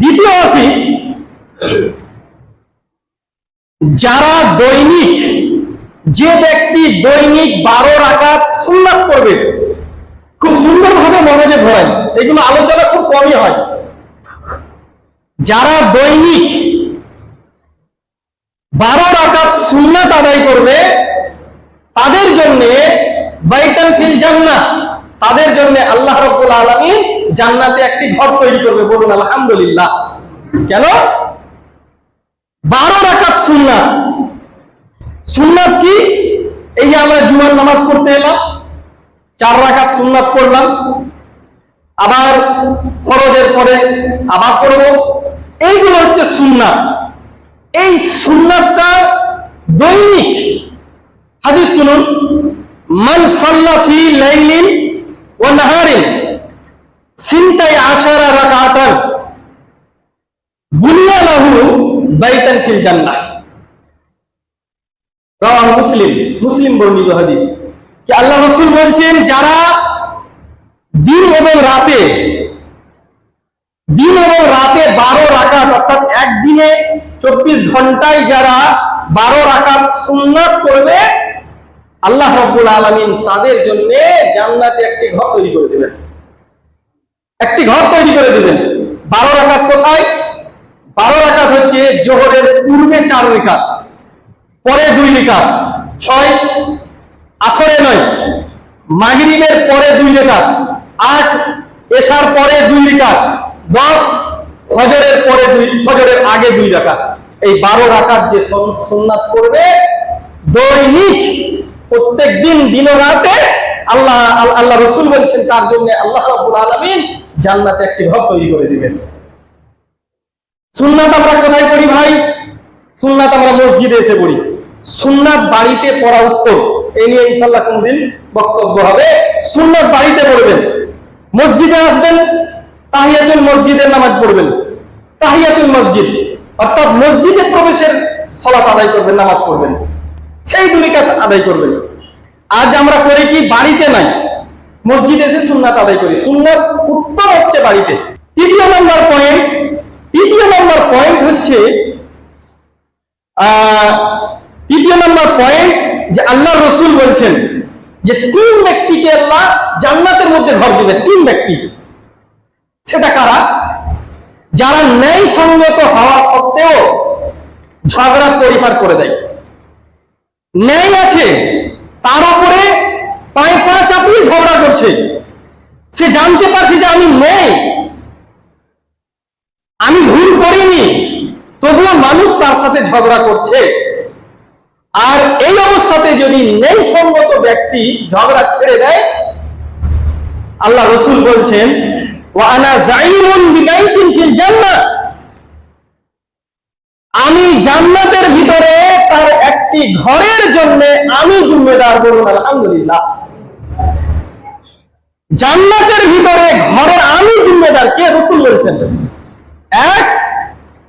দ্বিতীয় আসি যারা দৈনিক, যে ব্যক্তি দৈনিক বারো রাকাত সুন্নাত করবে খুব সুন্দরভাবে ঘোরায়, এগুলো আলোচনা খুব কমই হয়। যারা দৈনিক বারো রাকাত সুন্নাত আদায় করবে, তাদের জন্য বাইতান ফিল জান্নাত তাদের জন্য আল্লাহ জান্নাতে একটি ঘর তৈরি করবে, বলুন, আলহামদুলিল্লাহ। কেন? বারো রাখাত সুন্নাত। সুন্নাত কি? এই যে আমরা জুমার নামাজ পড়তে এলাম, চার রাখাত সুন্নাত পড়লাম, আবার ফরজের পরে আবার পড়ব। এইগুলো হচ্ছে সুন্নাত। এই সুন্নাতটা দৈনিক। হাদিস শুনুন, মান সাল্লা ফি লাইলিন ওয়া নাহারিন। সিনতাই আশারা রাকাতান বুনিয়া লাহু বাইতান ফিল জান্নাহ। রাওয়াহ মুসলিম। মুসলিম বর্ণিত হাদিস। কি আল্লাহ রাসূল বলছেন, যারা দিন এবং রাতে, দিন এবং রাতে বারো রাকাত, অর্থাৎ একদিনে চব্বিশ ঘন্টায় যারা বারো রাকাত সুন্নাত করবে আল্লাহ রব্বুল আলমিন তাদের জন্য জান্নাতে একটি ঘর তৈরি করে দেবেন। একটি ঘর তৈরি করে দেবেন। বারো রাকাত কোথায়? বারো রাকাত হচ্ছে জোহরের পূর্বে চার রেখাত পরে দুই রেখাত ছয় আসরে নয়, মাগরিবের পরে দুই রেখাত আট এশার পরে দুই রেখাত দশ ফজরের পরে দুই, ফজরের আগে দুই রাকাত এই বারো রাকাত যে সন- সুন্নাত করবে, দৈনিক প্রত্যেক দিন দিন রাতে আল্লাহ আল্লাহ রসুল বলছেন, তার জন্য আল্লাহ রাব্বুল আলামিন জান্নাতে একটি ঘর তৈরি করে দিবেন। সুন্নাত আমরা কোথায় পড়ি ভাই? সুন্নাত আমরা মসজিদে এসে পড়ি। সুন্নাত বাড়িতে পড়া উত্তম। এই নিয়ে ইনশাল্লাহ কোনদিন বক্তব্য হবে। সুন্নাত বাড়িতে পড়বেন। মসজিদে আসবেন, তাহিয়াতুল মসজিদের নামাজ পড়বেন। তাহিয়াতুল মসজিদ, অর্থাৎ মসজিদে প্রবেশের সলাত আদায় করবেন, নামাজ পড়বেন। সেই দুলিকাত আদায় করবেন। আজ আমরা করি কি? বাড়িতে নাই। মসজিদে এসে সুন্নাত আদায় করি, সুন্নাত উত্তম হচ্ছে বাড়িতে। তৃতীয় নম্বর পয়েন্ট তৃতীয় নম্বর পয়েন্ট হচ্ছে তৃতীয় নম্বর পয়েন্ট যে আল্লাহ রসুল বলছেন যে তিন ব্যক্তিকে আল্লাহ জান্নাতের মধ্যে ঘর দিবে, তিন ব্যক্তি। সেটা কারা? যারা ন্যায় সঙ্গত হওয়া সত্ত্বেও ঝগড়া পরিহার করে দেয়। ন্যায় আছে, তার উপরে পায়ে পা চাপিয়ে ঝগড়া করছে। সে জানতে পারছে যে আমি ন্যায় আমি ভুল করিনি। তবুও মানুষ তার সাথে ঝগড়া করছে। আর এই অবস্থাতে যদি নেই সঙ্গত ব্যক্তি ঝগড়া ছেড়ে দেয়, আল্লাহ রসুল বলছেন জান্নাত আমি জান্নাতের ভিতরে তার একটি ঘরের জন্য আমি জিম্মেদার বলুন, আলহামদুলিল্লাহ। জান্নাতের ভিতরে ঘরের আমি জিম্মেদার কে রসুল বলছেন? এক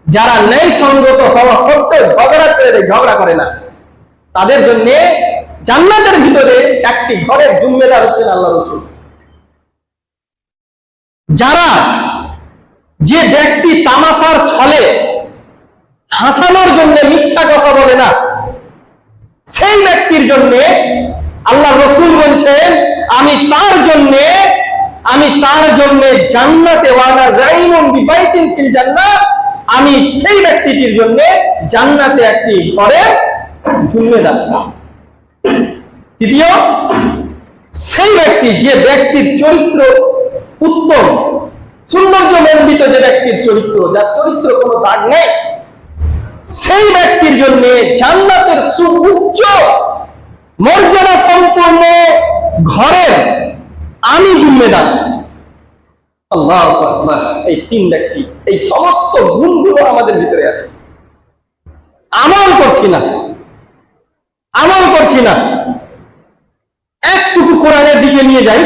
যারা ন্যায় সঙ্গত হওয়া সত্ত্বেও ঝগড়া ছেড়ে দেয়, ঝগড়া করে না। তাদের জন্য জান্নাতের ভিতরে একটি ঘরের জুম্মেদার হচ্ছেন আল্লাহ রসুল। যারা যে ব্যক্তি তামাশার ছলে হাসানোর জন্য মিথ্যা কথা বলে না সেই ব্যক্তির জন্য আল্লাহ রসুল বলছেন আমি তার জন্য, আমি তার জন্য জান্নাতে ওয়ানা জাইমুন বিবাইতিন ফিল জান্নাত আমি সেই ব্যক্তিটির জন্য জান্নাতে একটি ঘরের জুম্মেদার। তৃতীয়, সেই ব্যক্তি, যে ব্যক্তির চরিত্র উত্তম, সৌন্দর্য মণ্ডিত যে ব্যক্তির চরিত্র, যার চরিত্র কোনো দাগ নেই, সেই ব্যক্তির জন্য জান্নাতের সুউচ্চ মর্যাদা সম্পূর্ণ জিম্মেদার। আল্লাহ এই তিন ব্যক্তি, এই সমস্ত গুণগুলো আমাদের ভিতরে আছে। আমল করছি না। আমল করছি না। একটুকু কোরআনের দিকে নিয়ে যাই।